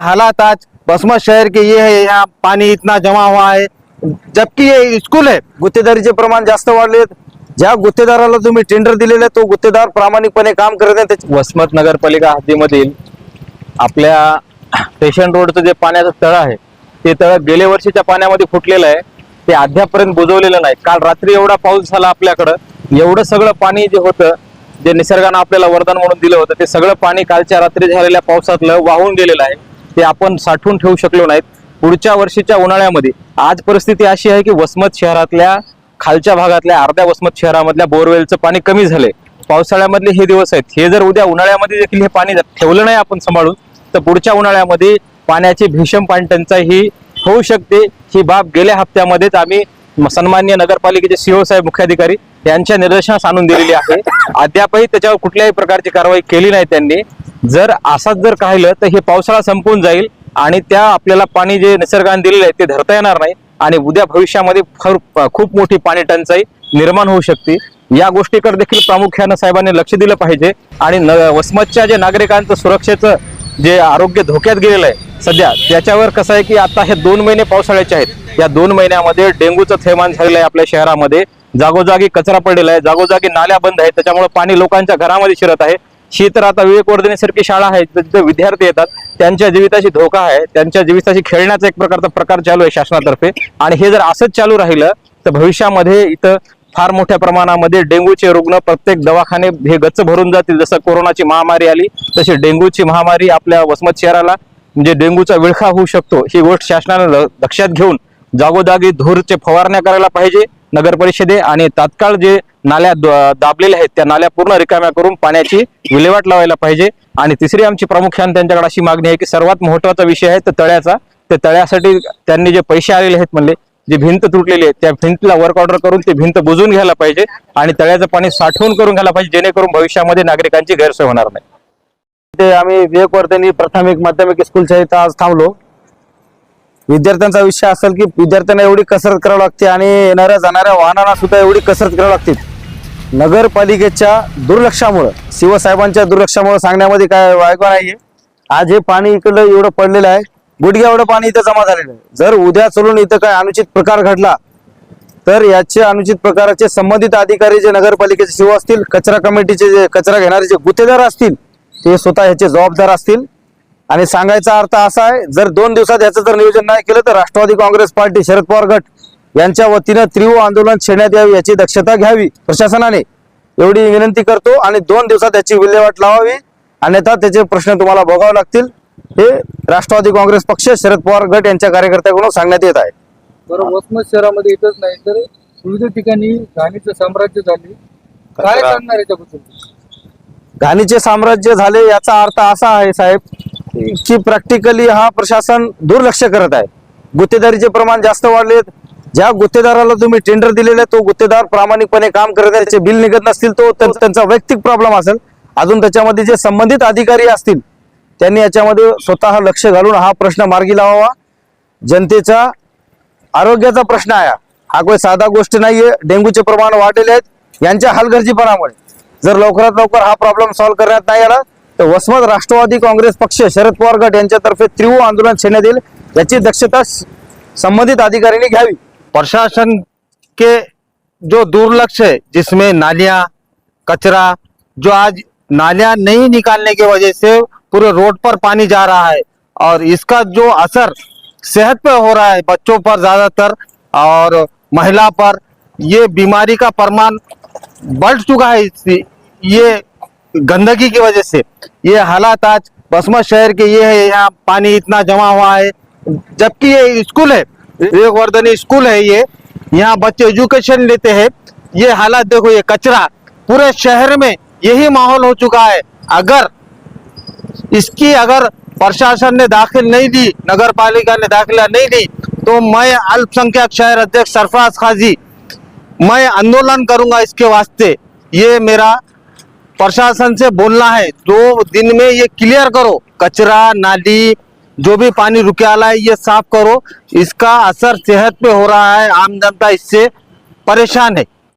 हालात आज बसमत शहर के ये है यहाँ पानी इतना जमा हुआ है जबकि ये स्कूल है। गुत्तेदारीचे प्रमाण जास्त वाढले ज्या गुत्तेदाराला तुम्ही टेंडर दिलेले तो गुत्तेदार प्रामाणिकपणे काम करत नाही त्याची वसमत नगरपालिका हद्दीमधील आपल्या स्टेशन रोडचं जे पाण्याचं तळ आहे ते तळ गेल्या वर्षीच्या पाण्यामध्ये फुटलेलं आहे. ते अद्यापर्यंत बुजवलेलं नाही. काल रात्री एवढा पाऊस झाला आपल्याकडं. एवढं सगळं पाणी जे होतं जे निसर्गानं आपल्याला वरदान म्हणून दिलं होतं ते सगळं पाणी कालच्या रात्री झालेल्या पावसातलं वाहून गेलेलं आहे. ते आपण साठवून ठेवू शकलो नाहीत. पुढच्या वर्षीच्या उन्हाळ्यामध्ये. आज परिस्थिती अशी आहे की वसमत शहरातल्या खालच्या भागातल्या अर्ध्या वसमत शहरामधल्या बोरवेलचं पाणी कमी झाले पावसाळ्यामधले हे दिवस आहेत. हे जर उद्या उन्हाळ्यामध्ये देखील हे पाणी ठेवलं नाही आपण सांभाळून तर पुढच्या उन्हाळ्यामध्ये पाण्याची भीषण पाणी टंचाई ही होऊ शकते. ही बाब गेल्या हप्त्यामध्येच आम्ही सन्मान्य नगरपालिकेचे सीओ साहेब मुख्याधिकारी यांच्या निदर्शनास आणून दिलेली आहे. अद्यापही त्याच्यावर कुठल्याही प्रकारची कारवाई केली नाही त्यांनी. जर असाच जर राहिलं तर हे पावसाळा संपून जाईल आणि त्या आपल्याला पाणी जे निसर्गाने दिलेलं आहे ते धरता येणार नाही आणि उद्या भविष्यामध्ये फार खूप मोठी पाणी टंचाई निर्माण होऊ शकते. या गोष्टीकडे देखील प्रामुख्यानं साहेबांनी लक्ष दिलं पाहिजे आणि न वसमतच्या जे नागरिकांचं सुरक्षेचं जे आरोग्य धोक्यात गेलेलं आहे सध्या त्याच्यावर कसं आहे की आता हे दोन महिने पावसाळ्याचे आहेत. या दोन महिन्यामध्ये डेंग्यूचं थैमान झालेलं आहे आपल्या शहरामध्ये. जागोजागी कचरा पडलेला आहे जागोजागी नाल्या बंद आहेत त्याच्यामुळे पाणी लोकांच्या घरामध्ये शिरत आहे. ही तर आता विवेकवर्धिनीसारखी शाळा आहे जिथे विद्यार्थी येतात त्यांच्या जीविताशी धोका आहे त्यांच्या जीविताशी खेळण्याचा एक प्रकारचा प्रकार चालू आहे शासनातर्फे. आणि हे जर असंच चालू राहिलं तर भविष्यामध्ये इथं फार मोठ्या प्रमाणामध्ये डेंग्यूचे रुग्ण प्रत्येक दवाखाने हे गच्च भरून जातील. जसं कोरोनाची महामारी आली तशी डेंग्यूची महामारी आपल्या वसमत शहराला म्हणजे डेंग्यूचा विळखा होऊ शकतो. ही गोष्ट शासनानं लक्षात घेऊन जागोजागी धूरचे फवारण्या करायला पाहिजे नगर परिषदे आणि तात्काळ जे नाल्या दाबलेल्या आहेत त्या नाल्या पूर्ण रिकाम्या करून पाण्याची विल्हेवाट लावायला पाहिजे. आणि तिसरी आमची प्रामुख्याने त्यांच्याकडे अशी मागणी आहे की सर्वात महत्त्वाचा विषय आहे तर तळ्याचा. त्या तळ्यासाठी त्यांनी जे पैसे आलेले आहेत म्हणले जी भिंत तुटलेली आहे त्या भिंतीला वर्क ऑर्डर करून ती भिंत बुजून घ्यायला पाहिजे आणि तळ्याचं पाणी साठवून करून घ्यायला पाहिजे जेणेकरून भविष्यामध्ये नागरिकांची गैरसोय होणार नाही. ते आम्ही विवेकवर्धनी प्राथमिक माध्यमिक स्कूलच्या इथं आज थांबलो. विद्यार्थ्यांचा विषय असेल की विद्यार्थ्यांना एवढी कसरत करावी लागते आणि येणाऱ्या जाणाऱ्या वाहनांना सुद्धा एवढी कसरत करावी लागते. नगरपालिकेच्या दुर्लक्षामुळं शिवसाहेबांच्या दुर्लक्षामुळं सांगण्यामध्ये काय वायको नाहीये. आज हे पाणी इकडं एवढं पडलेलं आहे. गुडघ्या एवढं पाणी इथं जमा झालेलं आहे. जर उद्या चलून इथं काय अनुचित प्रकार घडला तर याचे अनुचित प्रकाराचे संबंधित अधिकारी जे नगरपालिकेचे शिव असतील कचरा कमिटीचे जे कचरा घेणारे जे गुत्तेदार असतील ते स्वतः ह्याचे जबाबदार असतील. आणि सांगायचा अर्थ असा आहे जर दोन दिवसात याचं जर नियोजन नाही केलं तर राष्ट्रवादी काँग्रेस पार्टी शरद पवार गट यांच्या वतीनं तीव्र आंदोलन छेडण्यात यावी याची दक्षता घ्यावी प्रशासनाने. एवढी विनंती करतो आणि दोन दिवसात याची विल्हेवाट लावावी. अन्यथा त्याचे प्रश्न तुम्हाला भोगावे लागतील. हे राष्ट्रवादी काँग्रेस पक्ष शरद पवार गट यांच्या कार्यकर्त्याकडून सांगण्यात येत आहे. बरं वसमत शहरामध्ये इथंच नाही तर विविध ठिकाणी घाणीचं साम्राज्य झाले. काय सांगणार याच्याबद्दल? घाणीचे साम्राज्य झाले याचा अर्थ असा आहे साहेब की प्रॅक्टिकली हा प्रशासन दुर्लक्ष करत आहे. गुत्तेदारीचे प्रमाण जास्त वाढले ज्या गुत्तेदाराला तुम्ही टेंडर दिलेले तो गुत्तेदार प्रामाणिकपणे काम करत आहे त्याचे बिल निघत नसतील तो तर त्यांचा वैयक्तिक प्रॉब्लेम असेल. अजून त्याच्यामध्ये जे संबंधित अधिकारी असतील त्यांनी याच्यामध्ये स्वतः लक्ष घालून हा प्रश्न मार्गी लावावा. जनतेचा आरोग्याचा प्रश्न आहे हा. काही साधा गोष्ट नाहीये. डेंग्यूचे प्रमाण वाढलेले आहेत. यांच्या हलगर्जीपणामुळे. जर लवकरात लवकर हा प्रॉब्लेम सॉल्व्ह करण्यात नाही आला वसमत राष्ट्रवादी काँग्रेस पक्ष, शरद पवार गट तीव्र आंदोलन छेडण्यात येईल, याची दक्षता संबंधित अधिकाऱ्यांनी घ्यावी. प्रशासन के जो दुर्लक्ष्य है, जिसमें नालियाँ, कचरा, जो आज नालियाँ नहीं निकालने की वजह से पूरे रोड पर पानी जा रहा है और इसका जो असर सेहत पे हो रहा है, बच्चों पर ज़्यादातर और महिला पर, ये बीमारी का प्रमाण बढ़ चुका है ये गंदगी की वजह से। ये हालात आज बसमत शहर के ये है, यहाँ पानी इतना जमा हुआ है। जबकि ये स्कूल है, विवेकवर्धनी स्कूल है ये। यहाँ बच्चे एजुकेशन लेते हैं। ये हालात देखो, ये कचरा पूरे शहर में यही माहौल हो चुका है। अगर इसकी अगर प्रशासन ने दाखिल नहीं दी नगर पालिका ने दाखिला नहीं दी तो मैं अल्पसंख्यक शहर अध्यक्ष सरफराज खाजी, मैं आंदोलन करूँगा इसके वास्ते। ये मेरा प्रशासन से बोलना है दो दिन में ये क्लियर करो। कचरा नाली जो भी पानी रुके आला है ये साफ करो। इसका असर सेहत पे हो रहा है आम जनता इससे परेशान है।